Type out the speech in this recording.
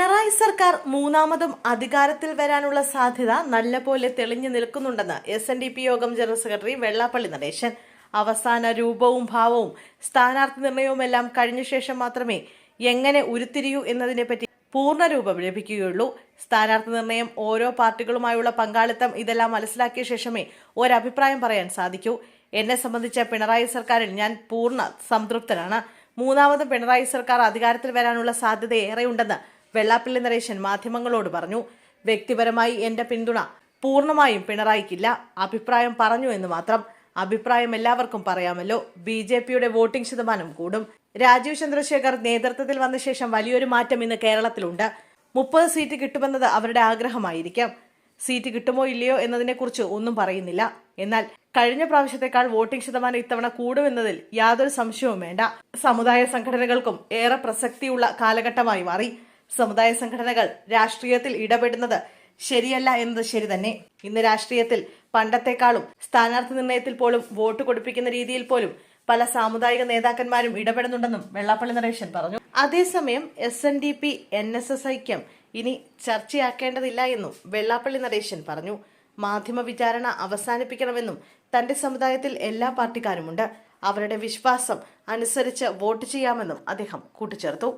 പിണറായി സർക്കാർ മൂന്നാമതും അധികാരത്തിൽ വരാനുള്ള സാധ്യത നല്ലപോലെ തെളിഞ്ഞു നിൽക്കുന്നുണ്ടെന്ന് എസ് എൻ ഡി പി യോഗം ജനറൽ സെക്രട്ടറി വെള്ളാപ്പള്ളി നടേശൻ. അവസാന രൂപവും ഭാവവും സ്ഥാനാർത്ഥി നിർണയവുമെല്ലാം കഴിഞ്ഞ ശേഷം മാത്രമേ എങ്ങനെ ഉരുത്തിരിയൂ എന്നതിനെപ്പറ്റി പൂർണരൂപം ലഭിക്കുകയുള്ളൂ. സ്ഥാനാർത്ഥി നിർണയം ഓരോ പാർട്ടികളുമായുള്ള പങ്കാളിത്തം ഇതെല്ലാം മനസ്സിലാക്കിയ ശേഷമേ ഒരഭിപ്രായം പറയാൻ സാധിക്കൂ. എന്നെ സംബന്ധിച്ച പിണറായി സർക്കാരിൽ ഞാൻ പൂർണ സംതൃപ്തനാണ്. മൂന്നാമതും പിണറായി സർക്കാർ അധികാരത്തിൽ വരാനുള്ള സാധ്യത ഏറെയുണ്ടെന്ന് വെള്ളാപ്പള്ളി നരേശൻ മാധ്യമങ്ങളോട് പറഞ്ഞു വ്യക്തിപരമായി എന്റെ പിന്തുണ പൂർണമായും പിണറായിക്കില്ല. അഭിപ്രായം പറഞ്ഞു എന്ന് മാത്രം. അഭിപ്രായം എല്ലാവർക്കും പറയാമല്ലോ. ബി ജെ പിയുടെ വോട്ടിംഗ് ശതമാനം കൂടും. രാജീവ് ചന്ദ്രശേഖർ നേതൃത്വത്തിൽ വന്ന ശേഷം വലിയൊരു മാറ്റം ഇന്ന് കേരളത്തിലുണ്ട്. മുപ്പത് സീറ്റ് കിട്ടുമെന്നത് അവരുടെ ആഗ്രഹമായിരിക്കാം. സീറ്റ് കിട്ടുമോ ഇല്ലയോ എന്നതിനെക്കുറിച്ച് ഒന്നും പറയുന്നില്ല. എന്നാൽ കഴിഞ്ഞ പ്രാവശ്യത്തെക്കാൾ വോട്ടിംഗ് ശതമാനം ഇത്തവണ കൂടുമെന്നതിൽ യാതൊരു സംശയവും വേണ്ട. സമുദായ സംഘടനകൾക്കും ഏറെ പ്രസക്തിയുള്ള കാലഘട്ടമായി മാറി. സമുദായ സംഘടനകൾ രാഷ്ട്രീയത്തിൽ ഇടപെടുന്നത് ശരിയല്ല എന്നത് ശരി തന്നെ. ഇന്ന് രാഷ്ട്രീയത്തിൽ പണ്ടത്തെക്കാളും സ്ഥാനാർത്ഥി നിർണയത്തിൽ പോലും വോട്ട് കൊടുപ്പിക്കുന്ന രീതിയിൽ പോലും പല സാമുദായിക നേതാക്കന്മാരും ഇടപെടുന്നുണ്ടെന്നും വെള്ളാപ്പള്ളി നരേശൻ പറഞ്ഞു. അതേസമയം S N D P N S S ഐക്യം ഇനി ചർച്ചയാക്കേണ്ടതില്ല എന്നും വെള്ളാപ്പള്ളി നരേശൻ പറഞ്ഞു. മാധ്യമ വിചാരണ അവസാനിപ്പിക്കണമെന്നും തന്റെ സമുദായത്തിൽ എല്ലാ പാർട്ടിക്കാരുമുണ്ട്. അവരുടെ വിശ്വാസം അനുസരിച്ച് വോട്ട് ചെയ്യാമെന്നും അദ്ദേഹം കൂട്ടിച്ചേർത്തു.